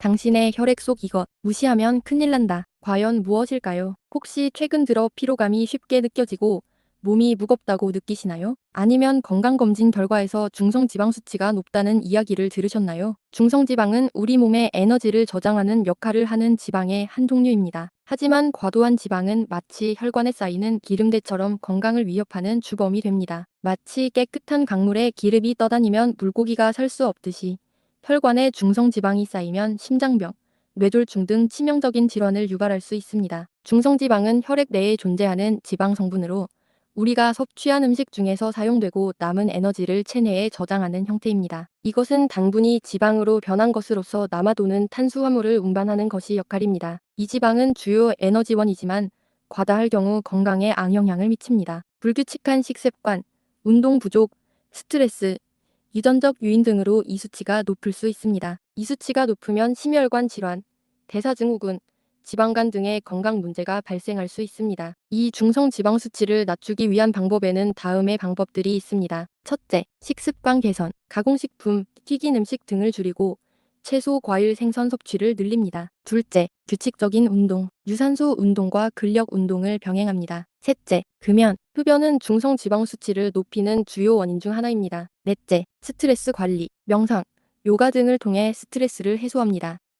당신의 혈액 속 이것 무시하면 큰일 난다. 과연 무엇일까요? 혹시 최근 들어 피로감이 쉽게 느껴지고 몸이 무겁다고 느끼시나요? 아니면 건강검진 결과에서 중성지방 수치가 높다는 이야기를 들으셨나요? 중성지방은 우리 몸의 에너지를 저장하는 역할을 하는 지방의 한 종류입니다. 하지만 과도한 지방은 마치 혈관에 쌓이는 기름대처럼 건강을 위협하는 주범이 됩니다. 마치 깨끗한 강물에 기름이 떠다니면 물고기가 살 수 없듯이 혈관에 중성지방이 쌓이면 심장병, 뇌졸중 등 치명적인 질환을 유발할 수 있습니다. 중성지방은 혈액 내에 존재하는 지방 성분으로 우리가 섭취한 음식 중에서 사용되고 남은 에너지를 체내에 저장하는 형태입니다. 이것은 당분이 지방으로 변한 것으로서 남아도는 탄수화물을 운반하는 것이 역할입니다. 이 지방은 주요 에너지원이지만 과다할 경우 건강에 악영향을 미칩니다. 불규칙한 식습관, 운동 부족, 스트레스, 유전적 요인 등으로 이 수치가 높을 수 있습니다. 이 수치가 높으면 심혈관 질환, 대사증후군, 지방간 등의 건강 문제가 발생할 수 있습니다. 이 중성 지방 수치를 낮추기 위한 방법에는 다음의 방법들이 있습니다. 첫째, 식습관 개선, 가공식품, 튀긴 음식 등을 줄이고 채소, 과일, 생선 섭취를 늘립니다. 둘째, 규칙적인 운동, 유산소 운동과 근력 운동을 병행합니다. 셋째, 금연, 흡연은 중성 지방 수치를 높이는 주요 원인 중 하나입니다. 넷째, 스트레스 관리, 명상, 요가 등을 통해 스트레스를 해소합니다.